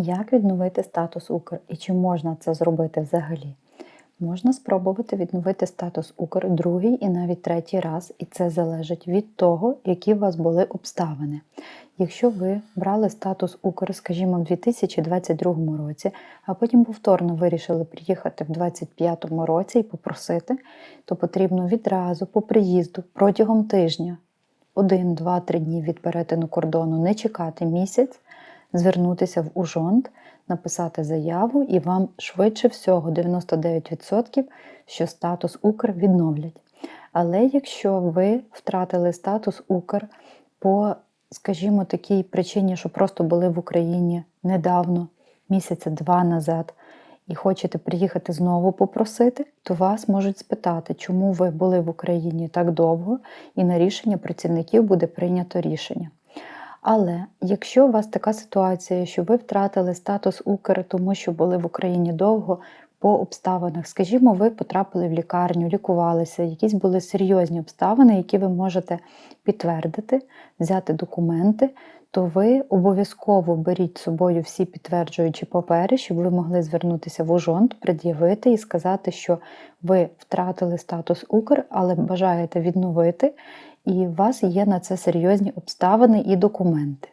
Як відновити статус Укр і чи можна це зробити взагалі? Можна спробувати відновити статус Укр другий і навіть третій раз, і це залежить від того, які у вас були обставини. Якщо ви брали статус Укр, скажімо, в 2022 році, а потім повторно вирішили приїхати в 2025 році і попросити, то потрібно відразу по приїзду протягом тижня, 1, 2, 3 дні від перетину кордону, не чекати місяць, звернутися в Ужонт, написати заяву, і вам швидше всього 99%, що статус Укр відновлять. Але якщо ви втратили статус Укр по, скажімо, такій причині, що просто були в Україні недавно, місяця два назад, і хочете приїхати знову попросити, то вас можуть спитати, чому ви були в Україні так довго, і на рішення працівників буде прийнято рішення. Але якщо у вас така ситуація, що ви втратили статус Укр, тому що були в Україні довго по обставинах, скажімо, ви потрапили в лікарню, лікувалися, якісь були серйозні обставини, які ви можете підтвердити, взяти документи, то ви обов'язково беріть з собою всі підтверджуючі папери, щоб ви могли звернутися в ужонт, пред'явити і сказати, що ви втратили статус Укр, але бажаєте відновити, і у вас є на це серйозні обставини і документи.